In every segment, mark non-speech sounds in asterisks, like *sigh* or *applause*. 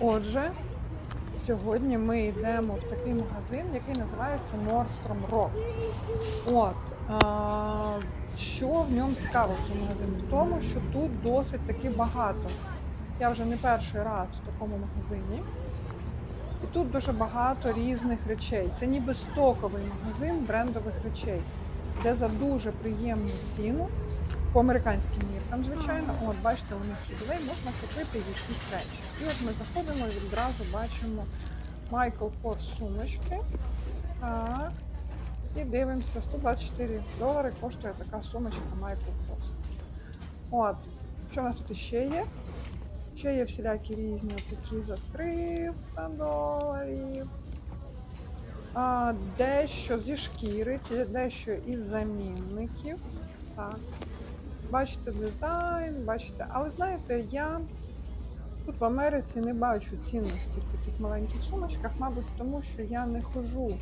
Отже, сьогодні ми йдемо в такий магазин, який називається Nordstrom Rock. От, а, що в ньому цікаво в цьому магазині? В тому, що тут досить таки багато. Я вже не перший раз в такому магазині. І тут дуже багато різних речей. Це ніби стоковий магазин брендових речей, де за дуже приємну ціну, по американським міркам, звичайно, от бачите, у них чудовий, можна купити якісь речі. І от ми заходимо і відразу бачимо Michael Kors сумочки. Так. І дивимося, 124 долари коштує така сумочка Michael Kors. От, що у нас тут ще є? Ще є всілякі різні такі за 300 доларів. А, дещо зі шкіри, дещо із замінників. Так. Бачите дизайн, бачите, але знаєте, я тут в Америці не бачу цінності в таких маленьких сумочках, мабуть, тому що я не ходжу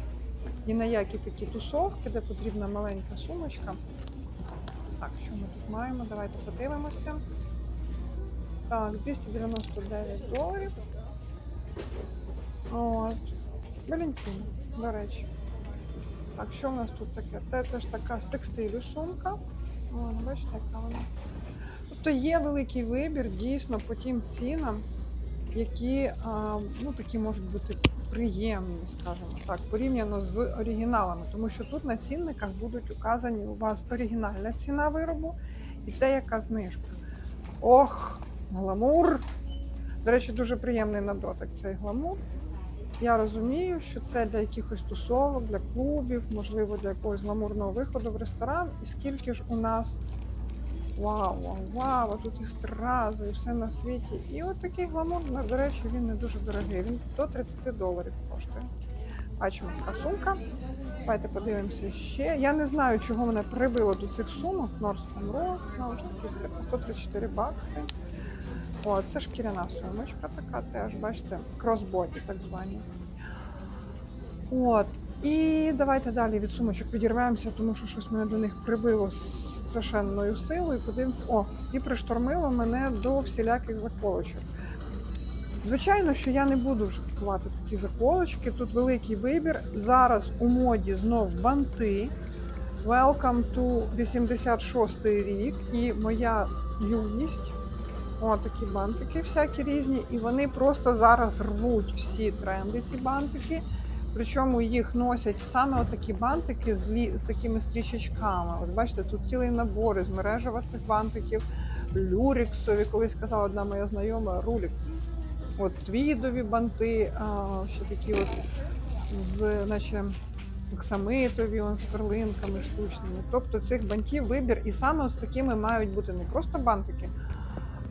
ні на які такі тусовки, де потрібна маленька сумочка. Так, що ми тут маємо? Давайте подивимося. Так, 299 доларів. От. Валентина, до речі. Так, що в нас тут таке? Це теж така з текстилю сумка. О, бачите, яка вона. Тобто є великий вибір дійсно по тим цінам, які ну, такі можуть бути приємні, скажімо так, порівняно з оригіналами. Тому що тут на цінниках будуть указані у вас оригінальна ціна виробу і те, яка знижка. Ох, гламур! До речі, дуже приємний на дотик цей гламур. Я розумію, що це для якихось тусовок, для клубів, можливо, для якогось гламурного виходу в ресторан. І скільки ж у нас вау, вау, вау, тут і стрази, і все на світі. І от такий гламур, до речі, він не дуже дорогий. Він до 30 доларів коштує. Бачимо така сумка. Давайте подивимося ще. Я не знаю, чого мене прибило до цих сумок. Ж таки, 134 бакси. О, це шкіряна сумочка така теж, бачите, кросбоді так звані. От. І давайте далі від сумочок відірвемося, тому що щось мене до них прибило страшенною силою. Подивимось. О, і приштормило мене до всіляких заколочок. Звичайно, що я не буду вже купувати такі заколочки. Тут великий вибір. Зараз у моді знов банти. Welcome to 86 рік і моя юність. О, такі бантики всякі різні. І вони просто зараз рвуть всі тренди, ці бантики. Причому їх носять саме отакі бантики з, лі... з такими стрічечками. От бачите, тут цілий набор із мережева цих бантиків, люріксові, колись казала одна моя знайома, рулікс. От твідові банти, а, ще такі от з, наче оксамитові, он, з перлинками штучними. Тобто цих бантів вибір, і саме з такими мають бути не просто бантики,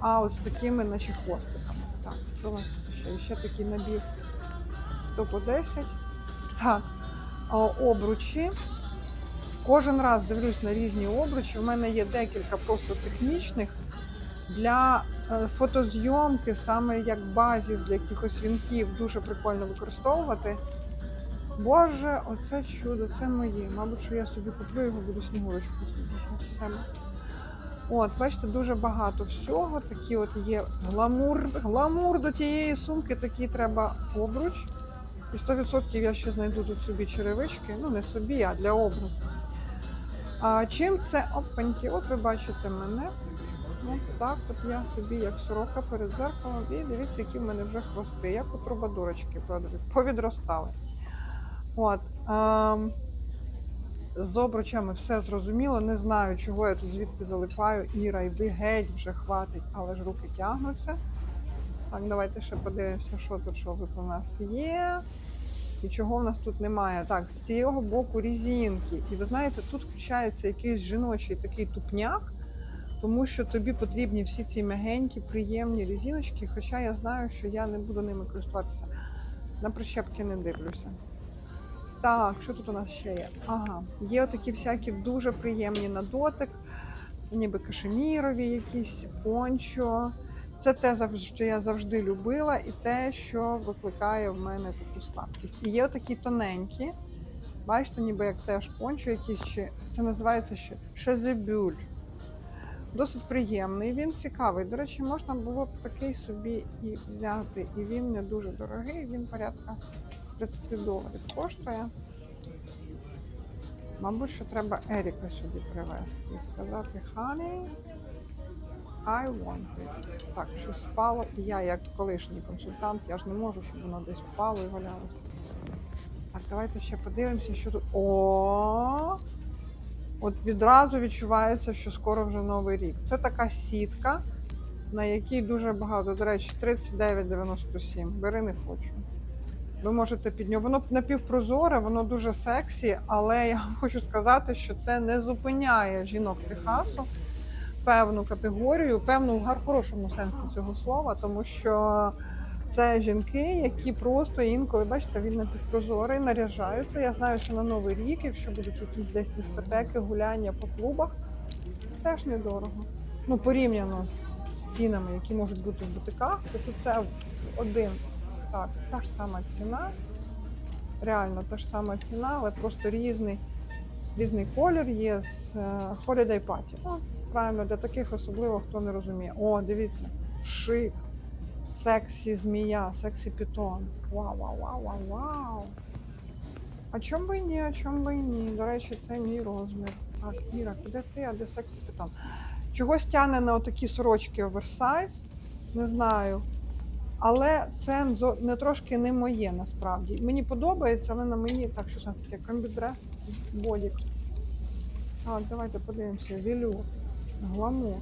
а з такими, наче хвостиками. Так, що ще? Ще такий набір 100 по 10. Так, обручі. Кожен раз дивлюсь на різні обручі. У мене є декілька просто технічних для е, фотозйомки, саме як базіс для якихось вінків, дуже прикольно використовувати. Боже, оце чудо, це моє. Мабуть, що я собі куплю його, буду снігурочку себе. От, бачите, дуже багато всього. Такі от є гламур. Гламур до тієї сумки, такий треба обруч. І 100% я ще знайду тут собі черевички. Ну, не собі, а для образу. А чим це опаньки? От ви бачите мене. От так, от я собі, як сорока перед зеркалом, і дивіться, які в мене вже хвости. Як у трубадурочки повідростали. От. Ем, з обручами все зрозуміло. Не знаю, чого я тут звідки залипаю. Іра, йди геть, вже хватить, але ж руки тягнуться. Так, давайте ще подивимося, що тут, що тут у нас є. І чого в нас тут немає. Так, з цього боку різинки. І ви знаєте, тут включається якийсь жіночий такий тупняк, тому що тобі потрібні всі ці м'ягенькі, приємні різиночки, хоча я знаю, що я не буду ними користуватися. На прищепки не дивлюся. Так, що тут у нас ще є? Ага, є отакі всякі дуже приємні на дотик, ніби кашемірові якісь, пончо. Це те, що я завжди любила, і те, що викликає в мене таку слабкість. І є такі тоненькі, бачите, ніби як теж пончо якісь ще. Це називається ще шезебюль. Досить приємний, він цікавий. До речі, можна було б такий собі і взяти. І він не дуже дорогий, він порядка 30 доларів коштує. Мабуть, що треба Еріка сюди привезти і сказати Honey, I want it. Так, щось впало. І я, як колишній консультант, я ж не можу, щоб воно десь впало і валялося. Так, давайте ще подивимося, що тут. О! От відразу відчувається, що скоро вже новий рік. Це така сітка, на якій дуже багато. До речі, 39,97. Бери не хочу. Ви можете під нього. Воно напівпрозоре, воно дуже сексі, але я хочу сказати, що це не зупиняє жінок Техасу певну категорію, певну в хорошому сенсі цього слова, тому що це жінки, які просто інколи, бачите, він напівпрозорий, наряжаються. Я знаю, що на Новий рік, якщо будуть якісь десь дискотеки, гуляння по клубах, теж недорого. Ну, порівняно з цінами, які можуть бути в бутиках, то це один. Так, та ж сама ціна. Реально та ж сама ціна, але просто різний, різний колір є з е, Holiday Party. Ну, правильно, для таких особливо хто не розуміє. О, дивіться, шик, сексі змія, сексі пітон. Вау, вау, вау, вау, вау. А чому би ні, а чому би ні? До речі, це мій розмір. Так, Іра, куди ти, а де сексі пітон? Чогось тягне на отакі сорочки оверсайз, не знаю. Але це не трошки не моє насправді. Мені подобається, але на мені так, що це таке комбідрес, бодік. А, давайте подивимося. Велюр, гламур,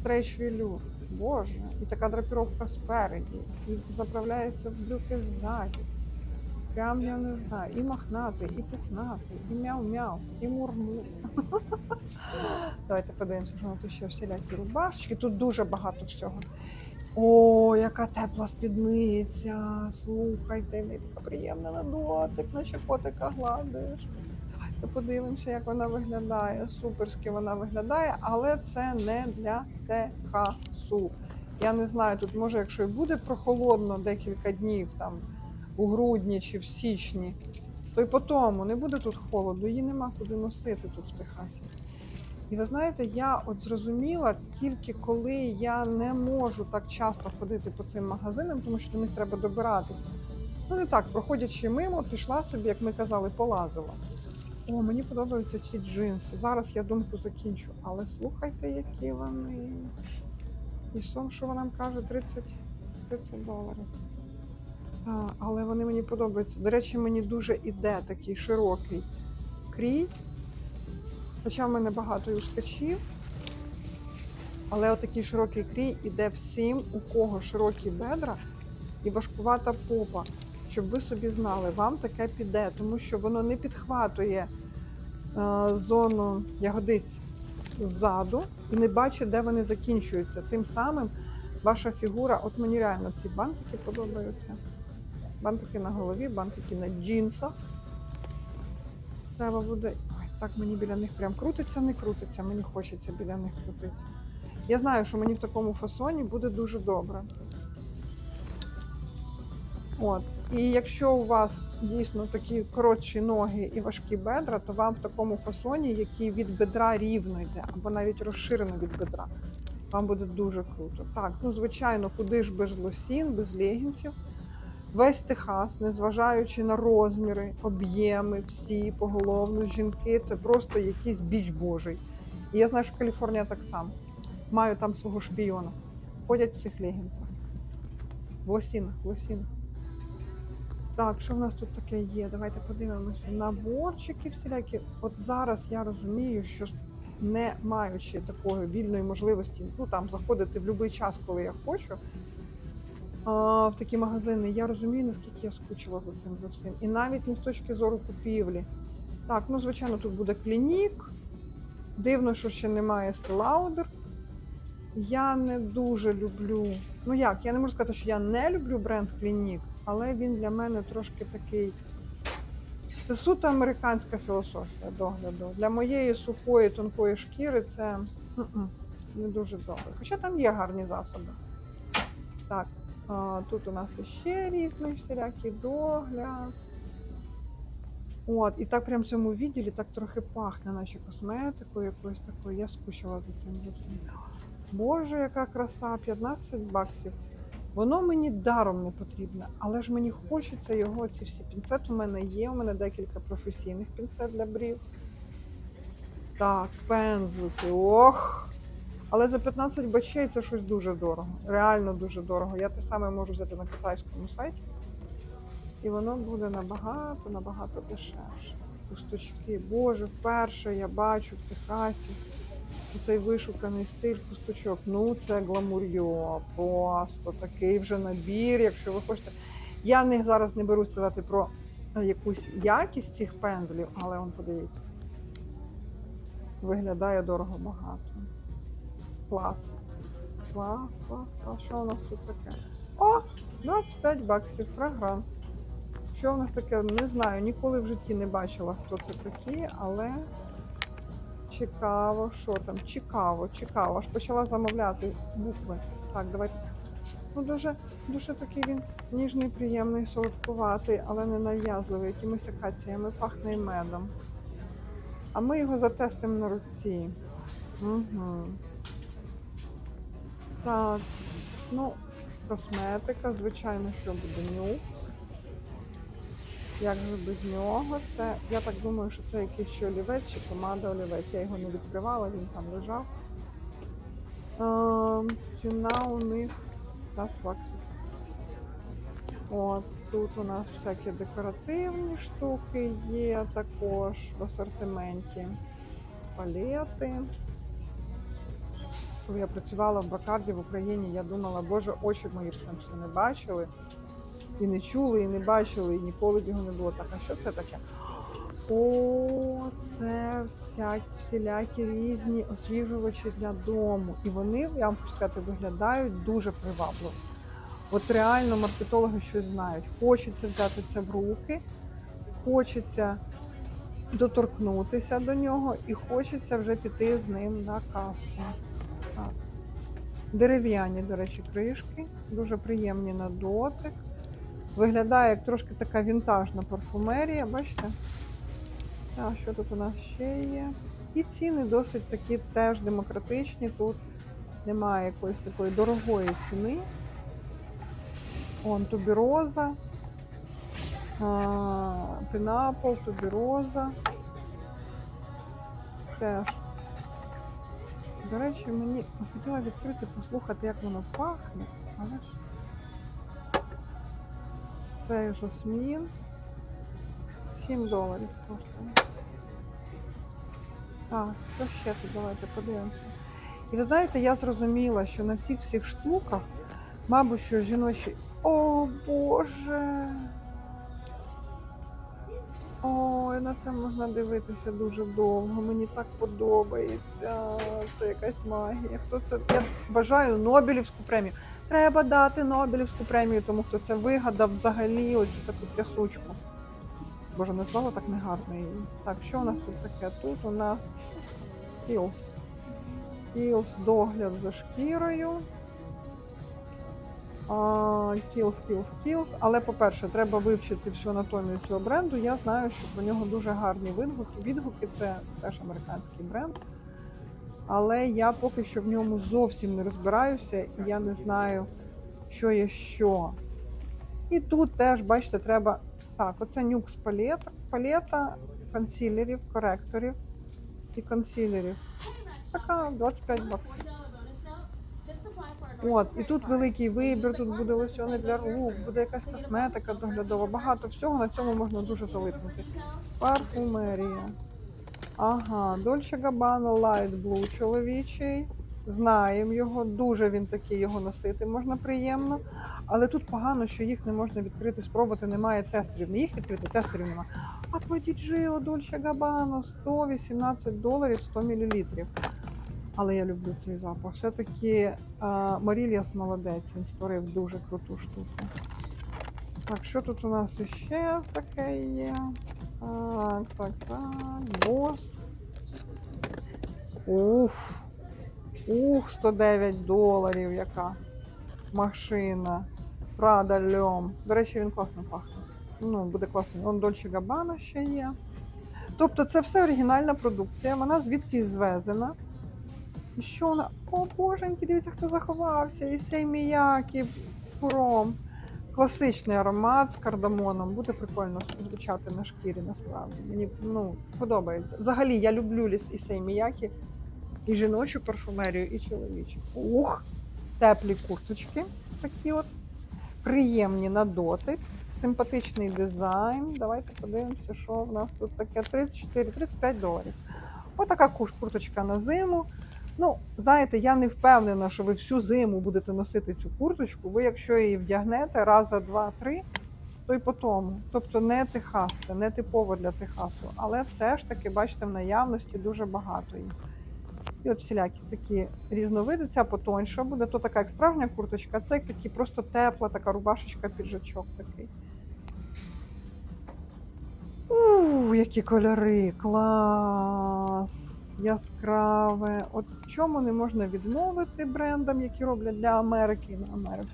стрейч велюр. Боже, і така драпіровка спереді, і заправляється в брюки ззаді. Прям я не знаю, і мохнатий, і пухнатий, і мяу-мяу, і мурмур. *laughs* Давайте подивимося, що тут ще всілякі рубашечки. Тут дуже багато всього. О, яка тепла спідниця. Слухайте, мені така приємна на дотик, наче котика гладиш. Давайте подивимося, як вона виглядає. Суперськи вона виглядає, але це не для Техасу. Я не знаю, тут може, якщо і буде прохолодно декілька днів там у грудні чи в січні, то й по тому не буде тут холоду, її нема куди носити тут в Техасі. І ви знаєте, я от зрозуміла тільки коли я не можу так часто ходити по цим магазинам, тому що до них треба добиратися. Ну не так, проходячи мимо, пішла собі, як ми казали, полазила. О, мені подобаються ці джинси. Зараз я думку закінчу. Але слухайте, які вони. І сум, що вона нам каже, 30, 30 доларів. А, але вони мені подобаються. До речі, мені дуже іде такий широкий крій. Хоча в мене багато і ускачів. Але отакий широкий крій іде всім, у кого широкі бедра і важкувата попа. Щоб ви собі знали, вам таке піде, тому що воно не підхватує е, зону ягодиць ззаду і не бачить, де вони закінчуються. Тим самим ваша фігура, от мені реально ці бантики подобаються. Бантики на голові, бантики на джинсах. Треба буде. Так мені біля них прям крутиться, не крутиться, мені хочеться біля них крутитися. Я знаю, що мені в такому фасоні буде дуже добре. От. І якщо у вас дійсно такі коротші ноги і важкі бедра, то вам в такому фасоні, який від бедра рівно йде, або навіть розширено від бедра, вам буде дуже круто. Так, ну звичайно, куди ж без лосін, без легінців. Весь Техас, незважаючи на розміри, об'єми, всі поголовно, жінки, це просто якийсь біч божий. І я знаю, що Каліфорнія так само. Маю там свого шпіона. Ходять в цих легінцях. В лосінах, в лосінах. Так, що в нас тут таке є? Давайте подивимося. Наборчики всілякі. От зараз я розумію, що не маючи такої вільної можливості, ну там заходити в будь-який час, коли я хочу. В такі магазини, я розумію, наскільки я скучила за цим за всім. І навіть не з точки зору купівлі. Так, ну звичайно, тут буде клінік. Дивно, що ще немає Стелаудер. Я не дуже люблю. Ну як, я не можу сказати, що я не люблю бренд Клінік, але він для мене трошки такий. Це суто американська філософія догляду. Для моєї сухої, тонкої шкіри це не дуже добре. Хоча там є гарні засоби. Так, тут у нас іще різний всілякий догляд. От, і так прям в цьому відділі так трохи пахне, наче косметикою якоюсь такою. Я скучила за цим вже. Боже, яка краса! 15 баксів. Воно мені даром не потрібне, але ж мені хочеться його, ці всі пінцет у мене є. У мене декілька професійних пінцет для брів. Так, пензлики. Ох! Але за 15 бачей це щось дуже дорого. Реально дуже дорого. Я те саме можу взяти на китайському сайті. І воно буде набагато, набагато дешевше. Пусточки. Боже, вперше я бачу в Техасі цей вишуканий стиль пусточок. Ну, це гламур'йо. Просто такий вже набір, якщо ви хочете. Я не зараз не беру сказати про якусь якість цих пензлів, але он подивіться. Виглядає дорого багато. Клас. Клас, клас, клас. Що у нас тут таке? О! 25 баксів, фрагранс. Що в нас таке? Не знаю, ніколи в житті не бачила, хто це такі, але цікаво, що там? Цікаво, цікаво. Аж почала замовляти букви. Так, давайте. Ну, дуже, дуже такий він ніжний, приємний, солодкуватий, але не нав'язливий, якимись акаціями, пахне медом. А ми його затестимо на руці. Угу. Так, ну, косметика, звичайно, що буде нюх. Як же без нього? Це, я так думаю, що це якийсь ще олівець чи помада олівець. Я його не відкривала, він там лежав. Ем, ціна у них 15 баксів. От, тут у нас всякі декоративні штуки є також в асортименті. Палети. Коли я працювала в Бакарді в Україні, я думала, боже, очі мої б там ще не бачили. І не чули, і не бачили, і ніколи його не було. Так, а що це таке? О, це всякі всілякі різні освіжувачі для дому. І вони, я вам хочу сказати, виглядають дуже привабливо. От реально маркетологи щось знають. Хочеться взяти це в руки, хочеться доторкнутися до нього і хочеться вже піти з ним на касу. Так. Дерев'яні, до речі, кришки, дуже приємні на дотик. Виглядає як трошки така вінтажна парфумерія, бачите? А що тут у нас ще є? І ціни досить такі теж демократичні. Тут немає якоїсь такої дорогої ціни. Он тубіроза, пінапл, тубіроза. Теж. До речі, мені хотіла відкрити, послухати, як воно пахне, але ж. Це жасмін. 7 доларів коштує. Так, що ще тут? Давайте подивимося. І ви знаєте, я зрозуміла, що на цих всіх штуках, мабуть, що жіночі. О Боже! Ой, на це можна дивитися дуже довго. Мені так подобається. Це якась магія. Хто це? Я бажаю Нобелівську премію. Треба дати Нобелівську премію, тому хто це вигадав взагалі ось таку трясучку. Боже, назвала так негарно її. Так, що у нас тут таке? Тут у нас Кілс. Кілс догляд за шкірою. Кілс, Кілс, Кілс. Але, по-перше, треба вивчити всю анатомію цього бренду. Я знаю, що про нього дуже гарні відгуки. Відгуки це теж американський бренд. Але я поки що в ньому зовсім не розбираюся, і я не знаю, що є що. І тут теж, бачите, треба. Так, оце нюкс палета, палета консилерів, коректорів і консилерів. Така 25 баксів. От, і тут великий вибір, тут буде лосьони для рук, буде якась косметика доглядова. Багато всього на цьому можна дуже залипнути. Парфумерія. Ага, Dolce Gabbana Light Blue чоловічий. Знаємо його, дуже він такий його носити можна приємно. Але тут погано, що їх не можна відкрити, спробувати, немає тестерів. Не їх відкрити, тестерів немає. А по діджео Dolce Gabbana 118 доларів 100 мл. Але я люблю цей запах. Все-таки Марільяс молодець, він створив дуже круту штуку. Так, що тут у нас ще таке є? Так, так, так. Бос. Уф. Ух, 109 доларів яка машина. Прада льом. До речі, він класно пахне. ну, буде класно. Вон Дольче Габана ще є. Тобто це все оригінальна продукція, вона звідки звезена. І що вона? О, боженьки, дивіться, хто заховався. І сей міякі пуром. Класичний аромат з кардамоном. Буде прикольно звучати на шкірі, насправді. Мені ну, подобається. Взагалі, я люблю ліс і сей міякі, і жіночу парфумерію, і чоловічу. Ух! Теплі курточки такі от. Приємні на дотик. Симпатичний дизайн. Давайте подивимося, що в нас тут таке 34-35 доларів. Отака курточка на зиму. Ну, знаєте, я не впевнена, що ви всю зиму будете носити цю курточку. Ви, якщо її вдягнете раз, за два-три, то й по тому. Тобто не техасте, не типово для Техасу. Але все ж таки, бачите, в наявності дуже багато їх. І от всілякі такі різновиди. Ця потоньша буде, то така як справжня курточка, це як такі просто тепла, така рубашечка, піджачок такий. Ууу, які кольори! Клас! Яскраве. От в чому не можна відмовити брендам, які роблять для Америки на Америку.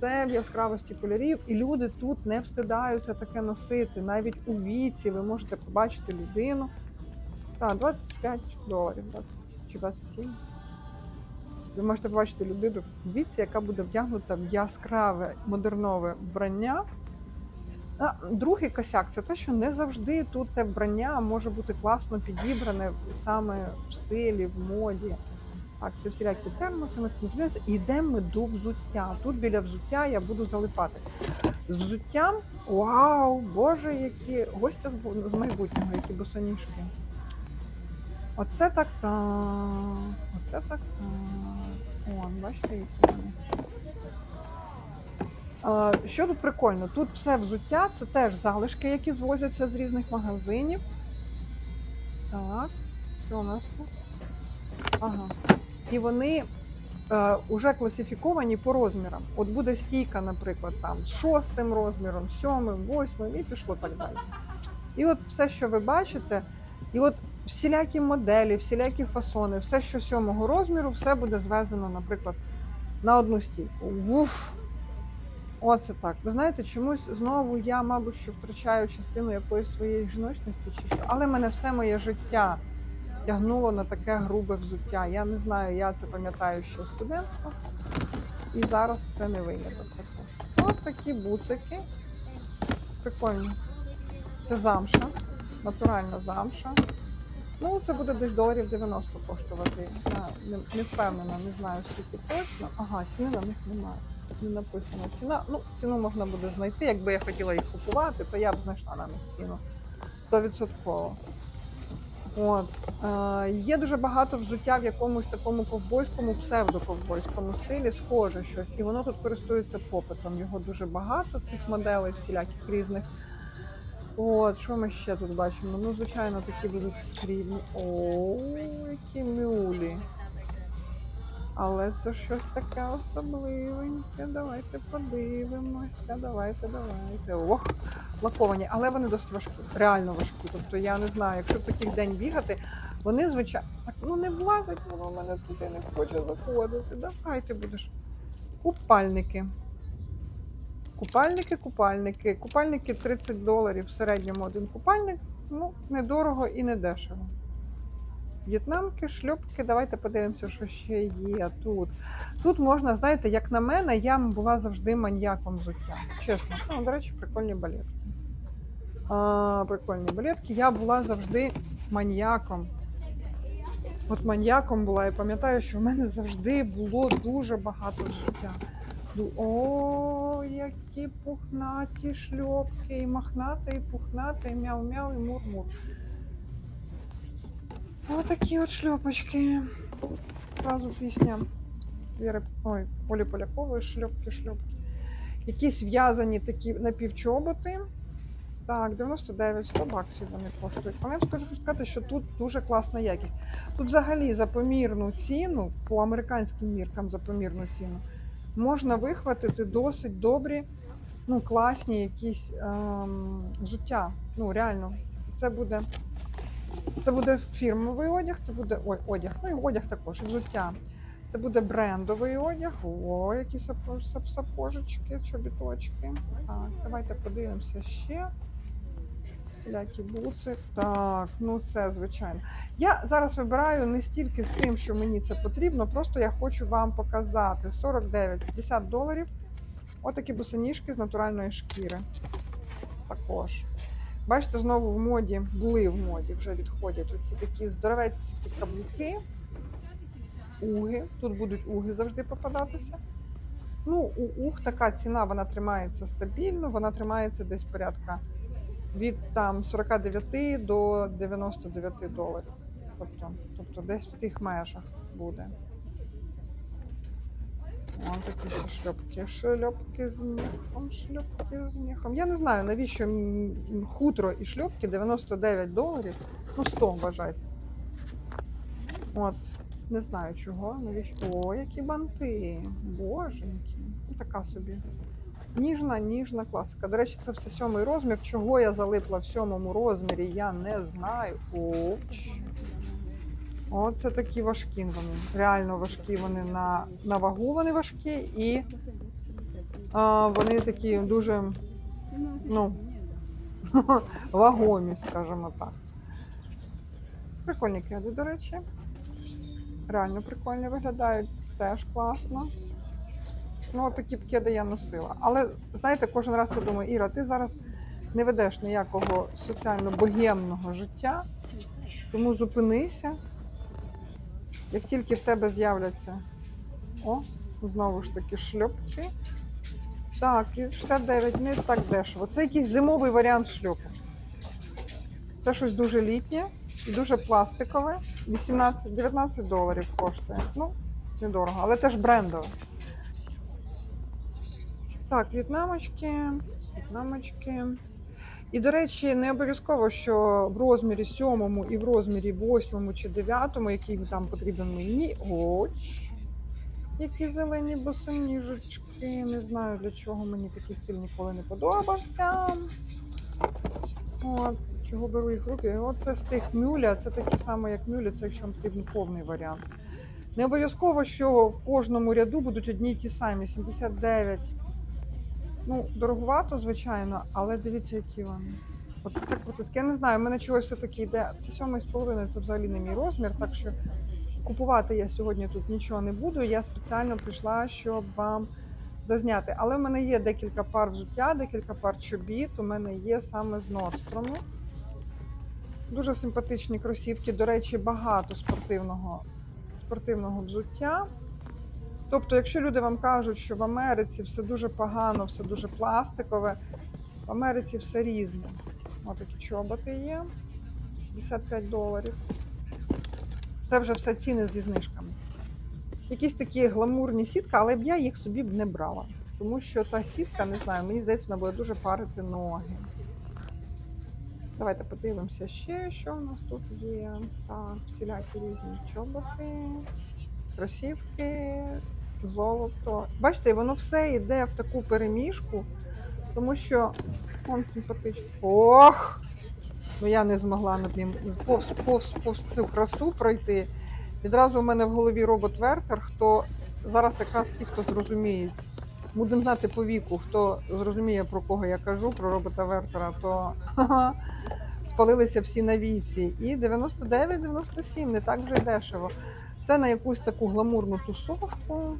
Це в яскравості кольорів, і люди тут не встидаються таке носити. Навіть у віці ви можете побачити людину. Так, 25 доларів, 20 чи 27. Ви можете побачити людину в віці, яка буде вдягнута в яскраве модернове вбрання. Другий косяк це те, що не завжди тут те вбрання може бути класно підібране саме в стилі, в моді. Так, це всілякі термоси, ми називаємося. І йдемо до взуття. Тут біля взуття я буду залипати. З взуттям, вау, боже, які гостя з майбутнього, які босоніжки. Оце так так. Оце так так. О, бачите, які вони. Що тут прикольно? Тут все взуття, це теж залишки, які звозяться з різних магазинів. Так, що у нас тут? Ага. І вони е, уже класифіковані по розмірам. От буде стійка, наприклад, там шостим розміром, сьомим, восьмим і пішло так далі. І от все, що ви бачите, і от всілякі моделі, всілякі фасони, все, що сьомого розміру, все буде звезено, наприклад, на одну стійку. Вуф! Оце так. Ви знаєте, чомусь знову я, мабуть, що втрачаю частину якоїсь своєї жіночності, чи що. Але мене все моє життя тягнуло на таке грубе взуття. Я не знаю, я це пам'ятаю ще з студентства. І зараз це не виняток також. Ось такі буцики. Прикольно. Це замша, натуральна замша. Ну, це буде десь доларів 90 коштувати. Я не, не впевнена, не знаю скільки точно. Ага, ціни на них немає. Не написано ціна. Ну, ціну можна буде знайти. Якби я хотіла їх купувати, то я б знайшла на них ціну. 100%. От. Е, є дуже багато взуття в якомусь такому ковбойському, псевдоковбойському стилі, схоже щось. І воно тут користується попитом. Його дуже багато, цих моделей, всіляких різних. От, що ми ще тут бачимо? Ну, звичайно, такі будуть срібні. О, які мюлі. Але це щось таке особливеньке. Давайте подивимося. Давайте, давайте. Ох, лаковані, але вони досить важкі, реально важкі. Тобто я не знаю, якщо в такий день бігати, вони звичайно. Ну не влазить, воно в мене туди не хоче заходити. Давай ти будеш. Купальники. Купальники, купальники. Купальники 30 доларів в середньому один купальник. Ну, недорого і не дешево. В'єтнамки, шльопки, давайте подивимося, що ще є тут. Тут можна, знаєте, як на мене, я була завжди маньяком взуття. Чесно. Ну, до речі, прикольні балетки. А, прикольні балетки. Я була завжди маньяком. От маньяком була, і пам'ятаю, що в мене завжди було дуже багато. Ду- О, які пухнаті шльопки, і мохнати, і пухнати, і мяу-мяу, і мур-мур. Отакі от шльопочки. Зразу пісня Віри, ой, Олі Полякової шльопки, шльопки. Якісь в'язані такі напівчоботи. Так, 99-100 баксів вони коштують. Але я скажу сказати, що тут дуже класна якість. Тут взагалі за помірну ціну, по американським міркам за помірну ціну, можна вихватити досить добрі, ну, класні якісь ем, взуття. Ну, реально, це буде. Це буде фірмовий одяг, це буде ой, одяг, ну і одяг також, взуття. Це буде брендовий одяг. О, які сапожечки, чобіточки. Так, давайте подивимося ще. Всілякі буци. Так, ну це звичайно. Я зараз вибираю не стільки з тим, що мені це потрібно, просто я хочу вам показати 49-50 доларів. Отакі босоніжки з натуральної шкіри. Також. Бачите, знову в моді, були в моді, вже відходять оці такі здоровецькі каблуки, уги. Тут будуть уги завжди попадатися. Ну, у уг така ціна, вона тримається стабільно, вона тримається десь порядка від там 49 до 99 доларів. Тобто, тобто десь в тих межах буде. Ось такі шльопки. Шльопки з міхом, шльопки з міхом. Я не знаю, навіщо хутро і шльопки 99 доларів. Ну, 100 вважайте. От. Не знаю чого. Навіщо. О, які банти. Боженьки. Ну, така собі. Ніжна, ніжна класика. До речі, це все сьомий розмір. Чого я залипла в сьомому розмірі, я не знаю. Овч. Оце такі важкі вони. Реально важкі вони на, на вагу вони важкі і а, вони такі дуже ну, *laughs* вагомі, скажімо так. Прикольні кеди, до речі. Реально прикольні виглядають, теж класно. Ну, такі б кеди я носила. Але знаєте, кожен раз я думаю, Іра, ти зараз не ведеш ніякого соціально-богемного життя, тому зупинися. Як тільки в тебе з'являться, о, знову ж таки, шльопки. Так, і 69 не так дешево. Це якийсь зимовий варіант шльопок. Це щось дуже літнє і дуже пластикове. 18-19 доларів коштує. Ну, недорого, але теж брендове. Так, в'єтнамочки, в'єтнамочки. І, до речі, не обов'язково, що в розмірі сьомому і в розмірі восьмому чи дев'ятому, який там потрібен мені. Оч, які зелені босоніжечки. Не знаю, для чого мені такий стиль ніколи не подобався. От, чого беру їх в руки. Оце з тих мюля, це такі саме, як мюля, це якщо вам потрібен повний варіант. Не обов'язково, що в кожному ряду будуть одні й ті самі. 79. Ну, дороговато, звичайно, але дивіться, які вони. От це крутиски. Я не знаю, в мене чогось все-таки йде. Це сьомий з половиною, це взагалі не мій розмір, так що купувати я сьогодні тут нічого не буду. Я спеціально прийшла, щоб вам зазняти. Але в мене є декілька пар взуття, декілька пар чобіт. У мене є саме з Норстрому. Дуже симпатичні кросівки. До речі, багато спортивного, спортивного взуття. Тобто, якщо люди вам кажуть, що в Америці все дуже погано, все дуже пластикове, в Америці все різне. Отакі чоботи є. 55 доларів. Це вже все ціни зі знижками. Якісь такі гламурні сітки, але б я їх собі б не брала. Тому що та сітка, не знаю, мені здається, вона буде дуже парити ноги. Давайте подивимося ще, що у нас тут є. Так, всілякі різні чоботи, кросівки, золото. Бачите, воно все йде в таку переміжку, тому що он симпатичний. Ох! Ну я не змогла над ним повз, повз, повз цю красу пройти. Відразу у мене в голові робот Вертер, хто зараз якраз ті, хто зрозуміють. Будемо знати по віку, хто зрозуміє, про кого я кажу, про робота Вертера, то спалилися всі на віці. І 99-97, не так вже дешево. Це на якусь таку гламурну тусовку,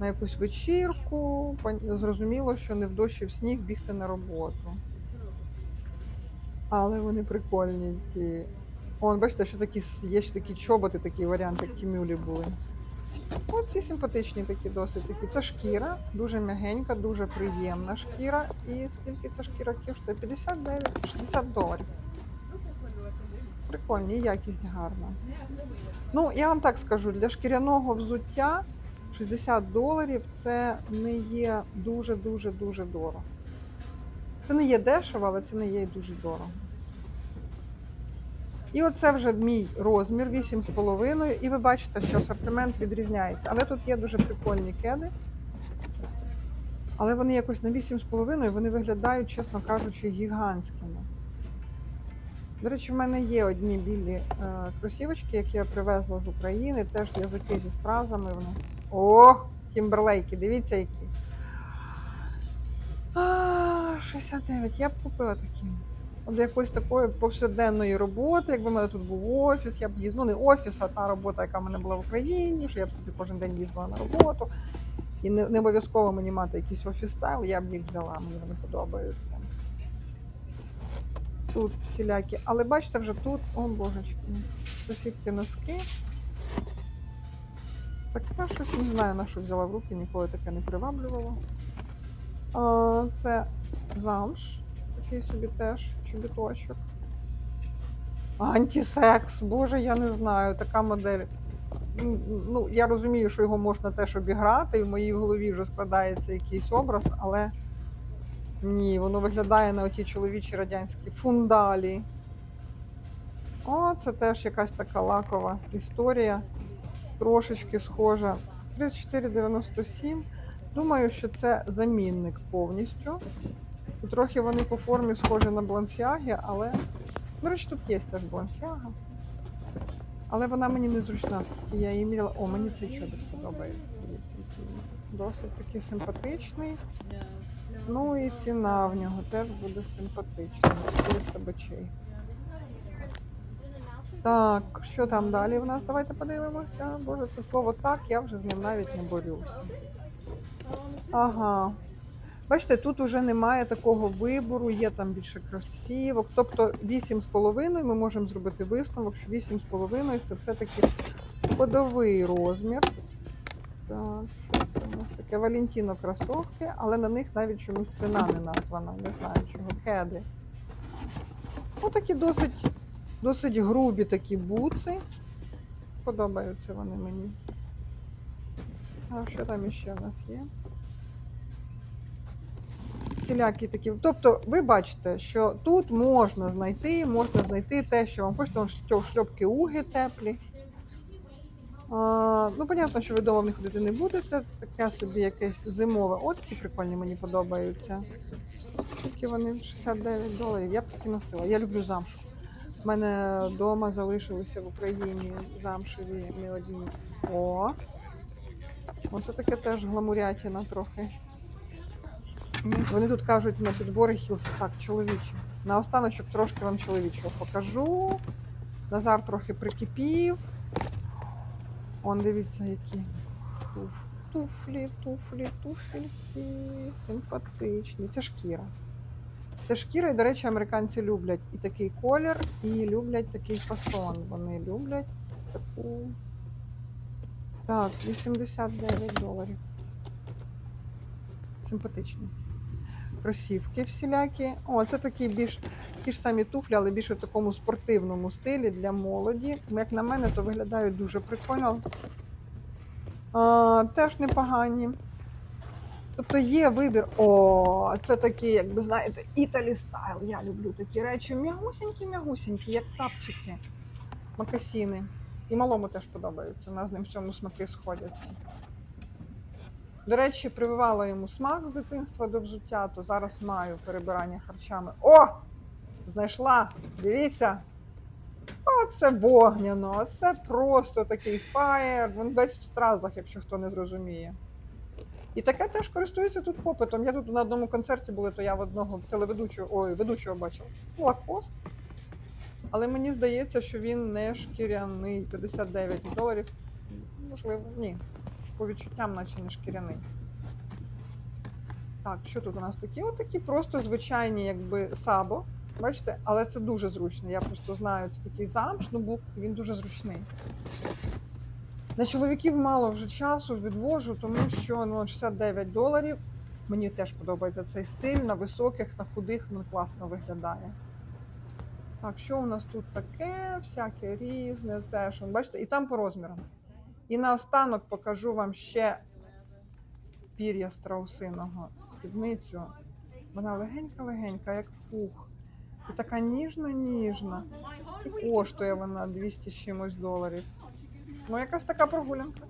на якусь вечірку. Зрозуміло, що не в дощі в сніг бігти на роботу. Але вони прикольні. ті. Он, бачите, що такі є ще такі чоботи, такі варіанти, як ті мюлі були. Оці симпатичні такі досить такі. Це шкіра, дуже м'ягенька, дуже приємна шкіра. І скільки ця шкіра коштує? 59, 60 доларів. Прикольні, якість гарна. Ну, я вам так скажу, для шкіряного взуття 60 доларів це не є дуже-дуже дуже дорого. Це не є дешево, але це не є і дуже дорого. І оце вже мій розмір 8,5. І ви бачите, що асортимент відрізняється. Але тут є дуже прикольні кеди. Але вони якось на 8,5 вони виглядають, чесно кажучи, гігантськими. До речі, в мене є одні білі е, кросівочки, які я привезла з України, теж язики зі стразами. Вони. О, кімберлейки, дивіться які. А, 69. Я б купила такі. От якоїсь такої повсякденної роботи, якби в мене тут був офіс, я б їздила, ну не офіс, а та робота, яка в мене була в Україні, що я б собі кожен день їздила на роботу. І не, не обов'язково мені мати якийсь офіс стайл, я б їх взяла, мені вони подобаються. Тут всілякі. Але бачите, вже тут, о божечки, сусідки носки. Таке щось не знаю, на що взяла в руки, ніколи таке не приваблювало. А, це замш, такий собі теж чобіточок. Антисекс, боже, я не знаю, така модель. Ну, я розумію, що його можна теж обіграти, і в моїй голові вже складається якийсь образ, але ні, воно виглядає на оті чоловічі радянські фундалі. О, це теж якась така лакова історія. Трошечки схожа. 34,97. Думаю, що це замінник повністю. Трохи вони по формі схожі на блансяги, але. До речі, тут є теж блансяга. Але вона мені не зручна, скільки я її міряла. О, мені цей чобіт подобається. Досить такий симпатичний. Ну і ціна в нього теж буде симпатична. 400 бачей. Так, що там далі в нас? Давайте подивимося. Боже, це слово так, я вже з ним навіть не борюся. Ага. Бачите, тут вже немає такого вибору, є там більше кросівок. Тобто 8,5 ми можемо зробити висновок, що 8,5 це все-таки ходовий розмір. Так, що це у нас таке? Валентіно кросовки, але на них навіть чомусь ціна не названа. Не знаю чого. Кеди. Ну, такі досить, досить грубі такі буци. Подобаються вони мені. А що там іще в нас є? Всілякі такі. Тобто, ви бачите, що тут можна знайти, можна знайти те, що вам хочете, шльопки уги теплі. А, ну, понятно, що ви вдома в ходити не будете. Таке собі якесь зимове. От ці прикольні мені подобаються. Тільки вони 69 доларів. Я б такі носила. Я люблю замшу. У мене вдома залишилися в Україні замшеві одні. О! Оце таке теж гламурятіна трохи. Вони тут кажуть на підбори хілс. Так, чоловічі. Наостаночок трошки вам чоловічого покажу. Назар трохи прикипів. Он дивіться, які туф, туфлі, туфлі, туфельки. Симпатичні. Це шкіра. Це шкіра, і, до речі, американці люблять і такий колір, і люблять такий фасон. Вони люблять таку. Так, 89 доларів. Симпатичні. Кросівки всілякі. О, це такі більш ті ж самі туфлі, але більш у такому спортивному стилі для молоді. Як на мене, то виглядають дуже прикольно. А, теж непогані. Тобто є вибір. О, це такі, як ви знаєте, італі стайл. Я люблю такі речі. М'ягусінькі-м'ягусінькі, як тапчики, макасіни. І малому теж подобаються. У нас з ним в цьому смаки сходяться. До речі, прививала йому смак з дитинства до взуття, то зараз маю перебирання харчами. О! Знайшла! Дивіться! Оце вогняно, оце просто такий фаєр. Він весь в стразах, якщо хто не зрозуміє. І таке теж користується тут попитом. Я тут на одному концерті була, то я в одного телеведучого, ой, ведучого бачила. Лакост. Але мені здається, що він не шкіряний. 59 доларів. Можливо, ні. По відчуттям, наче не шкіряний. Так, що тут у нас такі? Отакі просто звичайні, якби сабо. Бачите, але це дуже зручно. Я просто знаю, це такий замш, ну він дуже зручний. На чоловіків мало вже часу відвожу, тому що ну, 69 доларів. Мені теж подобається цей стиль. На високих, на худих він класно виглядає. Так, що у нас тут таке? Всяке різне теж. Бачите, і там по розмірам. І наостанок покажу вам ще пір'я страусиного спідницю. Вона легенька-легенька, як пух. І така ніжна-ніжна. І коштує вона 200 з чимось доларів. Ну, якась така прогулянка.